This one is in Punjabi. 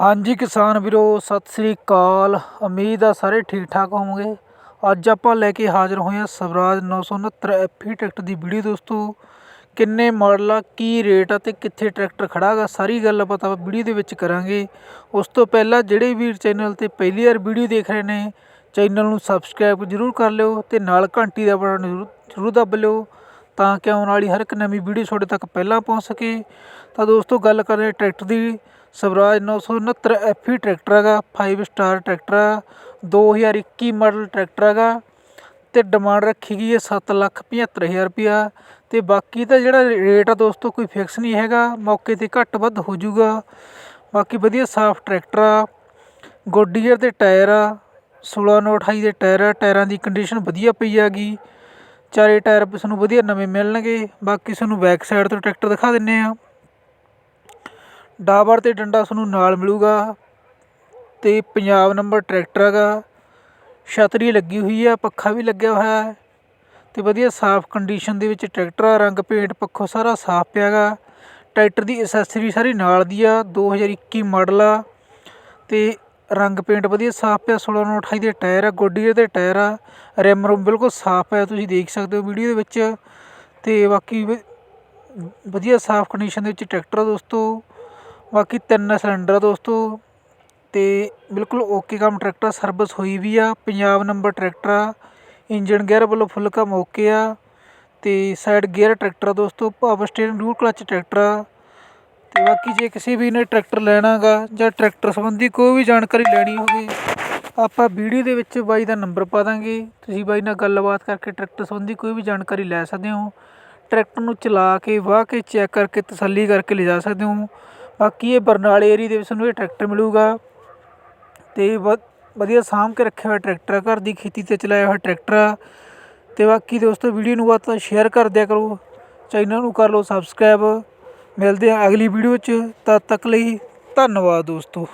ਹਾਂਜੀ ਕਿਸਾਨ ਵੀਰੋ, ਸਤਿ ਸ੍ਰੀ ਅਕਾਲ। ਉਮੀਦ ਆ ਸਾਰੇ ਠੀਕ ਠਾਕ ਹੋਵੋਗੇ। ਅੱਜ ਆਪਾਂ ਲੈ ਕੇ ਹਾਜ਼ਰ ਹੋਏ ਹਾਂ ਸਵਰਾਜ 969 ਐਫੀ ਟਰੈਕਟਰ ਦੀ ਵੀਡੀਓ ਦੋਸਤੋ। ਕਿੰਨੇ ਮਾਡਲ ਆ, ਕੀ ਰੇਟ ਆ ਤੇ ਕਿੱਥੇ ਟਰੈਕਟਰ ਖੜਾ ਗਾ ਸਾਰੀ ਗੱਲ ਆਪਾਂ ਤਾਂ ਵੀਡੀਓ ਦੇ ਵਿੱਚ ਕਰਾਂਗੇ। ਉਸ ਤੋਂ ਪਹਿਲਾਂ ਜਿਹੜੇ ਵੀਰ ਚੈਨਲ ਤੇ ਪਹਿਲੀ ਵਾਰ ਵੀਡੀਓ ਦੇਖ ਰਹੇ ਨੇ, ਚੈਨਲ ਨੂੰ ਸਬਸਕ੍ਰਾਈਬ ਜ਼ਰੂਰ ਕਰ ਲਿਓ ਤੇ ਨਾਲ ਘੰਟੀ ਦਾ ਬਟਨ ਜ਼ਰੂਰ ਜ਼ਰੂਰ ਦਬ ਲਿਓ ਤਾਂ ਕਿ ਆਉਣ ਵਾਲੀ ਹਰ ਇੱਕ ਨਵੀਂ ਵੀਡੀਓ ਤੁਹਾਡੇ ਤੱਕ ਪਹਿਲਾਂ ਪਹੁੰਚ ਸਕੇ। ਤਾਂ ਦੋਸਤੋ, ਗੱਲ ਕਰਦੇ ਟਰੈਕਟਰ ਦੀ। ਸਵਰਾਜ 969 ਐਫੀ ਟਰੈਕਟਰ ਹੈਗਾ ਫਾਈਵ ਸਟਾਰ ਟਰੈਕਟਰ ਆ 2021 ਮਾਡਲ ਟਰੈਕਟਰ ਹੈਗਾ ਅਤੇ ਡਿਮਾਂਡ ਰੱਖੀ ਗਈ ਹੈ ਸੱਤ ਲੱਖ ਪੰਝੱਤਰ ਹਜ਼ਾਰ ਰੁਪਇਆ ਅਤੇ ਬਾਕੀ ਤਾਂ ਜਿਹੜਾ ਰੇਟ ਆ ਦੋਸਤੋ ਕੋਈ ਫਿਕਸ ਨਹੀਂ ਹੈਗਾ, ਮੌਕੇ ਤੇ ਘੱਟ ਵੱਧ ਹੋ ਜਾਊਗਾ। ਬਾਕੀ ਵਧੀਆ ਸਾਫ਼ ਟਰੈਕਟਰ ਆ ਗੋਡੀਅਰ ਦੇ ਟਾਇਰ ਆ 16 ਨੋ 28 ਦੇ ਟਾਇਰ ਆ, ਟਾਇਰਾਂ ਦੀ ਕੰਡੀਸ਼ਨ ਵਧੀਆ ਪਈ ਹੈਗੀ, ਚਾਰੇ ਟਾਇਰ ਤੁਹਾਨੂੰ ਵਧੀਆ ਨਵੇਂ ਮਿਲਣਗੇ, ਬਾਕੀ ਤੁਹਾਨੂੰ ਬੈਕ ਸਾਈਡ ਤੋਂ ਟਰੈਕਟਰ ਦਿਖਾ ਦਿੰਨੇ ਆ। ਡਾਬਰ ਤੇ ਡੰਡਾ ਤੁਹਾਨੂੰ ਨਾਲ ਮਿਲੂਗਾ ਅਤੇ ਪੰਜਾਬ ਨੰਬਰ ਟਰੈਕਟਰ ਹੈਗਾ। ਛਤਰੀ ਲੱਗੀ ਹੋਈ ਆ, ਪੱਖਾ ਵੀ ਲੱਗਿਆ ਹੋਇਆ ਹੈ ਤੇ ਵਧੀਆ ਸਾਫ਼ ਕੰਡੀਸ਼ਨ ਦੇ ਵਿੱਚ ਟਰੈਕਟਰ ਆ, ਰੰਗ ਪੇਂਟ ਪੱਖੋਂ ਸਾਰਾ ਸਾਫ਼ ਪਿਆ ਪਿਆਗਾ ਟਰੈਕਟਰ ਦੀ ਅਸੈਸਰੀ ਸਾਰੀ ਨਾਲ ਦੀ ਆ 2021 ਮਾਡਲ ਆ ਅਤੇ ਰੰਗ ਪੇਂਟ ਵਧੀਆ ਸਾਫ਼ ਪਿਆ 16 ਨੂੰ 28 ਦੇ ਟਾਇਰ ਆ, ਗੋਡੀ ਦੇ ਟਾਇਰ ਆ, ਰਿਮ ਰੂਮ ਬਿਲਕੁਲ ਸਾਫ਼ ਹੈ ਤੁਸੀਂ ਦੇਖ ਸਕਦੇ ਹੋ ਵੀਡੀਓ ਦੇ ਵਿੱਚ। ਤੇ ਬਾਕੀ ਵਧੀਆ ਸਾਫ਼ ਕੰਡੀਸ਼ਨ ਦੇ ਵਿੱਚ ਟਰੈਕਟਰ ਆ ਦੋਸਤੋ। ਬਾਕੀ ਤਿੰਨ ਸਿਲੰਡਰ ਆ ਦੋਸਤੋ। ਅਤੇ ਬਿਲਕੁਲ ਓਕੇ ਕੰਮ ਟਰੈਕਟਰ ਸਰਵਿਸ ਹੋਈ ਵੀ ਆ। ਪੰਜਾਬ ਨੰਬਰ ਟਰੈਕਟਰ ਆ। ਇੰਜਨ ਗੇਅਰ ਵੱਲੋਂ ਫੁੱਲ ਕੰਮ ਓਕੇ ਆ। ਅਤੇ ਸਾਈਡ ਗੇਅਰ ਟਰੈਕਟਰ ਆ ਦੋਸਤੋ। Power steering dual clutch tractor ਆ। ਅਤੇ ਬਾਕੀ ਜੇ ਕਿਸੇ ਵੀ ਨੇ ਟਰੈਕਟਰ ਲੈਣਾਗਾ ਜਾਂ ਟਰੈਕਟਰ ਸੰਬੰਧੀ ਕੋਈ ਵੀ ਜਾਣਕਾਰੀ ਲੈਣੀ ਹੋਵੇ, ਆਪਾਂ ਵੀਡੀਓ ਦੇ ਵਿੱਚ ਬਾਈ ਦਾ ਨੰਬਰ ਪਾ ਦਾਂਗੇ। ਤੁਸੀਂ ਬਾਈ ਨਾਲ ਗੱਲਬਾਤ ਕਰਕੇ ਟਰੈਕਟਰ ਸੰਬੰਧੀ ਕੋਈ ਵੀ ਜਾਣਕਾਰੀ ਲੈ ਸਕਦੇ ਹੋ। ਟਰੈਕਟਰ ਨੂੰ ਚਲਾ ਕੇ, ਵਾਹ ਕੇ ਚੈੱਕ ਕਰਕੇ, ਤਸੱਲੀ ਕਰਕੇ ਲਿਜਾ ਸਕਦੇ ਹੋ। ਬਾਕੀ ਇਹ ਬਰਨਾਲੇ ਏਰੀਏ ਦੇ ਵਿੱਚ ਤੁਹਾਨੂੰ ਇਹ ਟਰੈਕਟਰ ਮਿਲੂਗਾ ਵ ਵਧੀਆ ਸਾਂਭ ਕੇ ਰੱਖਿਆ ਹੋਇਆ ਟਰੈਕਟਰ ਘਰ ਦੀ ਖੇਤੀ ਤੇ ਚਲਾਇਆ ਹੋਇਆ ਟਰੈਕਟਰ ਆ। ਤੇ ਬਾਕੀ ਦੋਸਤੋ ਵੀਡੀਓ ਨੂੰ ਵੱਧ ਤੋਂ ਸ਼ੇਅਰ ਕਰ ਦਿਆ ਕਰੋ। ਚੈਨਲ ਨੂੰ ਕਰ ਲਓ ਸਬਸਕ੍ਰਾਈਬ ਮਿਲਦੇ ਆ ਅਗਲੀ ਵੀਡੀਓ 'ਚ। ਤਦ ਤੱਕ ਲਈ ਧੰਨਵਾਦ ਦੋਸਤੋ।